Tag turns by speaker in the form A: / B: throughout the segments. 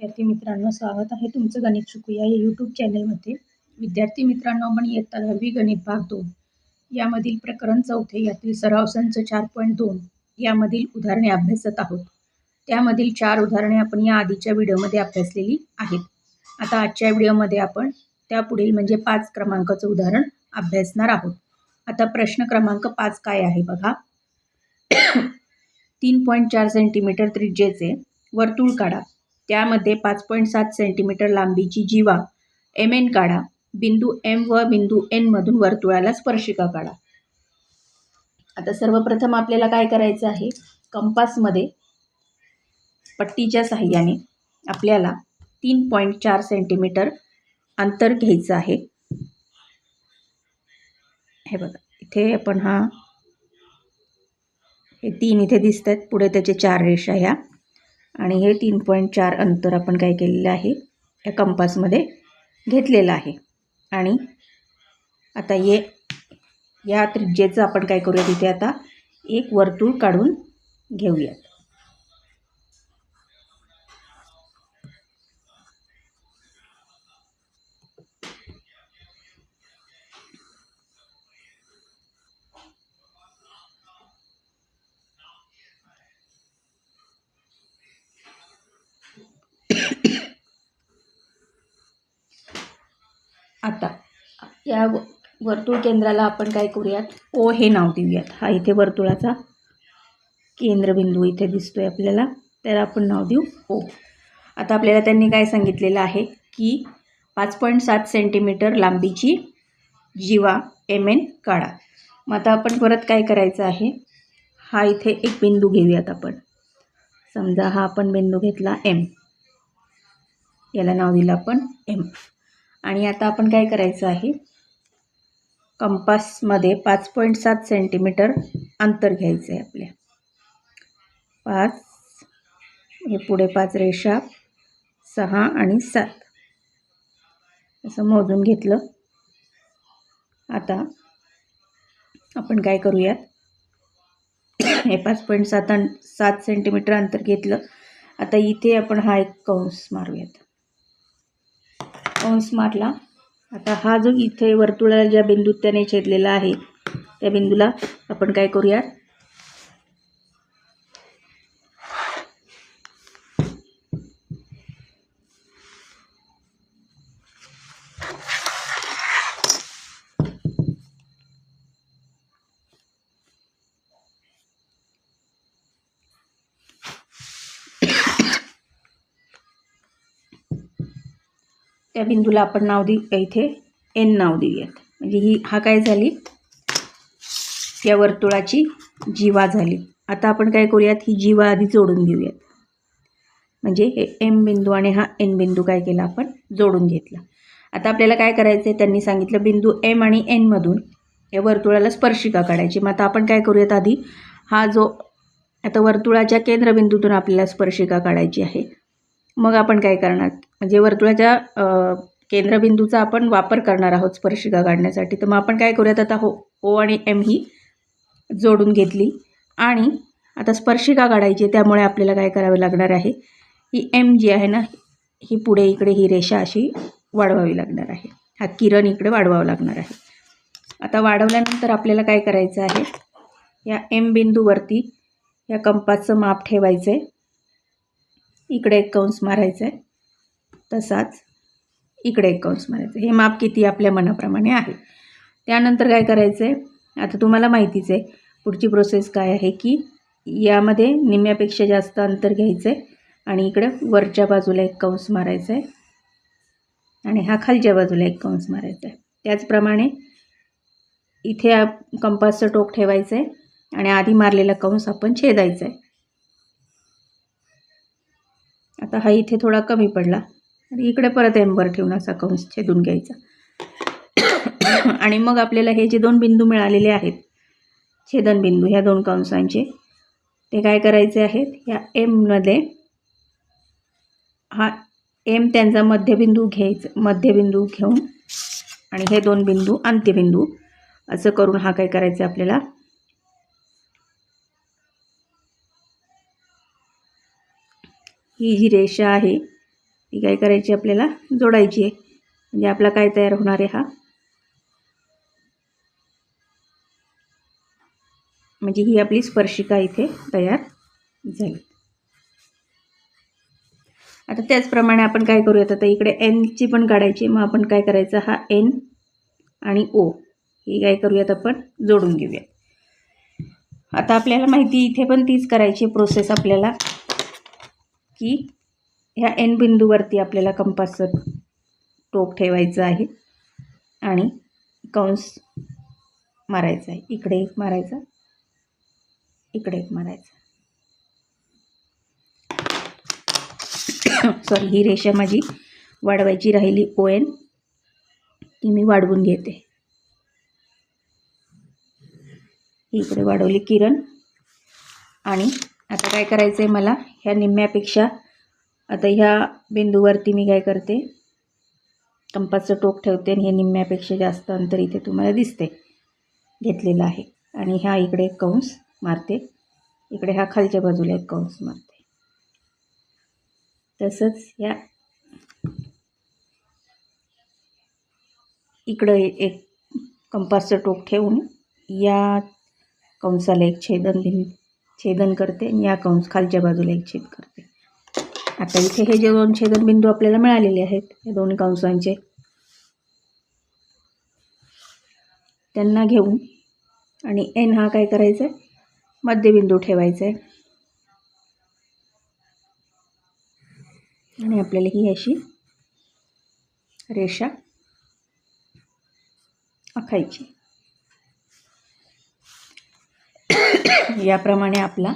A: विद्यार्थी मित्रांनो स्वागत आहे तुमचं गणित शिकूया या यूट्यूब चॅनलमध्ये विद्यार्थी मित्रांनो आपण इयत्ता दहावी गणित भाग दोन. यामधील प्रकरण चौथे यातील सराव संच चार पॉईंट दोन. यामधील उदाहरणे अभ्यासत आहोत. त्यामधील चार उदाहरणे आपण या आधीच्या व्हिडिओमध्ये अभ्यासलेली आहेत. आता आजच्या व्हिडिओमध्ये आपण त्यापुढील म्हणजे पाच क्रमांकाचं उदाहरण अभ्यासणार आहोत. आता प्रश्न क्रमांक पाच काय आहे बघा. तीन पॉईंट चार सेंटीमीटर त्रिज्येचे वर्तुळ काढा. त्यामध्ये पाच पॉईंट सात सेंटीमीटर लांबीची जीवा एम एन काढा बिंदू एम व बिंदू एनमधून वर्तुळाला स्पर्शिका काढा. आता सर्वप्रथम आपल्याला काय करायचं आहे? कंपासमध्ये पट्टीच्या साह्याने आपल्याला तीन पॉईंट चार सेंटीमीटर अंतर घ्यायचं आहे. हे बघा इथे आपण हा हे तीन इथे दिसत आहेत पुढे त्याचे चार रेषा ह्या. आणि हे तीन पॉईंट चार अंतर आपण काय केलेलं आहे? या कंपासमध्ये घेतलेलं आहे. आणि आता ये या त्रिज्येचं आपण काय करूया तिथे आता? एक वर्तुळ काढून घेऊयात आता या व- वर्तुळ केंद्राला आपण काय करूयात? ओ हे नाव देऊयात. हा इथे वर्तुळाचा केंद्रबिंदू इथे दिसतोय आपल्याला. त्याला आपण नाव देऊ ओ. आता आपल्याला त्यांनी काय सांगितलेलं आहे की पाच पॉईंट सात सेंटीमीटर लांबीची जीवा एम एन काढा मग आता आपण परत काय करायचं आहे? हा इथे एक बिंदू घेऊयात आपण. समजा हा आपण बिंदू घेतला एम. याला नाव दिलं आपण एम. आणि आता आपण काय करायचं आहे? कंपासमध्ये पाच पॉईंट सात सेंटीमीटर अंतर घ्यायचं आहे आपल्या. पाच हे पुढे पाच रेषा सहा आणि सात. असं मोजून घेतलं. आता आपण काय करूयात? हे पाच पॉईंट सात अं सात सेंटीमीटर अंतर घेतलं. आता इथे आपण हा एक कंस मारूयात. कंस मारला. आता हा जो इथे वर्तुळाला ज्या बिंदूत त्याने छेदलेला आहे त्या बिंदूला आपण काय करूयात? त्या बिंदूला आपण नाव देऊ इथे एन नाव देऊयात. म्हणजे ही हा काय झाली? या वर्तुळाची जीवा झाली. आता आपण काय करूयात? ही जीवा आधी जोडून घेऊयात. म्हणजे हे एम बिंदू आणि हा एन बिंदू काय केला आपण? जोडून घेतला. आता आपल्याला काय करायचं आहे त्यांनी सांगितलं बिंदू एम आणि एनमधून या वर्तुळाला स्पर्शिका काढायची. मग आता आपण काय करूयात आधी? हा जो आता वर्तुळाच्या केंद्रबिंदूतून आपल्याला स्पर्शिका काढायची आहे. मग आपण काय करणार? म्हणजे वर्तुळाच्या केंद्रबिंदूचा आपण वापर करणार आहोत स्पर्शिका काढण्यासाठी. तर मग आपण काय करूयात आता? हो ओ आणि एम ही जोडून घेतली. आणि आता स्पर्शिका काढायची आहे, त्यामुळे आपल्याला काय करावं लागणार आहे? ही एम जी आहे ना ही पुढे इकडे ही रेषा अशी वाढवावी लागणार आहे. हा किरण इकडे वाढवावा लागणार आहे. आता वाढवल्यानंतर आपल्याला काय करायचं आहे? या एम बिंदूवरती या कंपासचं माप ठेवायचं आहे इकडे एक कंस मारायचा आहे तसाच इकडे एक कंस मारायचं हे माप किती आपल्या मनाप्रमाणे आहे. त्यानंतर काय करायचं आहे आता तुम्हाला माहितीच आहे पुढची प्रोसेस काय आहे की यामध्ये निम्म्यापेक्षा जास्त अंतर घ्यायचं आहे आणि इकडं वरच्या बाजूला एक कंस मारायचा आहे आणि हा खालच्या बाजूला एक कंस मारायचा आहे त्याचप्रमाणे इथे कंपासचं टोक ठेवायचं आहे आणि आधी मारलेला कंस आपण छेदायचा आहे आता हा इथे थोडा कमी पडला. आणि इकडे परत एम्बर ठेवून असा कंस छेदून घ्यायचा. आणि मग आपल्याला हे जे दोन बिंदू मिळालेले आहेत छेदनबिंदू ह्या दोन कंसांचे ते काय करायचे आहेत? ह्या एममध्ये हा एम त्यांचा मध्यबिंदू घ्यायचा मध्यबिंदू घेऊन आणि हे दोन बिंदू अंत्यबिंदू असं करून हा काय करायचा आपल्याला? ही जी रेषा आहे ती काय करायची आपल्याला? जोडायची आहे. म्हणजे आपला काय तयार होणार आहे हा? म्हणजे ही आपली स्पर्शिका इथे तयार झाली. आता त्याचप्रमाणे आपण काय करूयात? आता इकडे एनची पण काढायची मग आपण काय करायचं? हा एन आणि ओ ही काय करूयात आपण? जोडून घेऊया आता आपल्याला माहिती इथे पण तीच करायची प्रोसेस आपल्याला की ह्या एन बिंदूवरती आपल्याला कंपासचं टोक ठेवायचं आहे आणि कंस मारायचा आहे. इकडे एक मारायचा इकडे एक मारायचा. सॉरी ही रेषा माझी वाढवायची राहिली ओ एन ती मी वाढवून घेते. इकडे वाढवली किरण. आणि आता काय करायचं आहे मला? ह्या निम्म्यापेक्षा आता ह्या बिंदूवरती मी काय करते? कंपासचं टोक ठेवते आणि हे निम्म्यापेक्षा जास्त अंतर इथे तुम्हाला दिसते. घेतलेलं आहे. आणि ह्या इकडे एक कंस मारते. इकडे हा खालच्या बाजूला एक कंस मारते. तसंच या इकडं एक कंपासचं टोक ठेवून या कंसाला एक छेदन छेदन करते आणि या कंस खालच्या बाजूला एक छेद करते. आता इथे हे जे दोन छेदनबिंदू आपल्याला मिळालेले आहेत या दोन कंसांचे त्यांना घेऊन आणि एन हा काय करायचा आहे मध्यबिंदू ठेवायचा आहे आणि आपल्याला ही अशी रेषा आखायची. याप्रमाणे आपला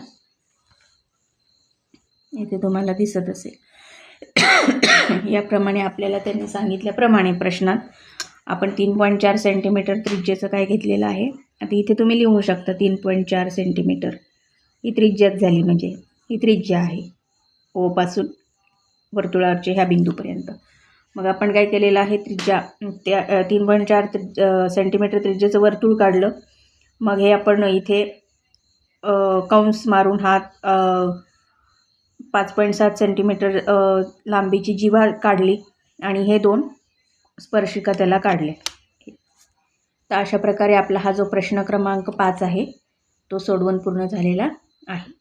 A: इथे तुम्हाला दिसत असेल. याप्रमाणे आपल्याला त्यांनी सांगितल्याप्रमाणे प्रश्नात आपण तीन पॉईंट चार सेंटीमीटर त्रिज्येचं काय घेतलेलं आहे? आता इथे तुम्ही लिहू शकता तीन पॉईंट चार सेंटीमीटर ही त्रिज्याच झाली म्हणजे ही त्रिज्या आहे. ओपासून वर्तुळावरचे ह्या बिंदूपर्यंत. मग आपण काय केलेलं आहे? त्रिज्या त्या तीन पॉईंट चार त्रिज सेंटीमीटर त्रिज्येचं वर्तुळ काढलं. मग हे आपण इथे कंस मारून हात पाच पॉईंट सात सेंटीमीटर लांबीची जीवा काढली आणि हे दोन स्पर्शिका त्याला काढले. तर अशा प्रकारे आपला हा जो प्रश्न क्रमांक पाच आहे तो सोडवून पूर्ण झालेला आहे.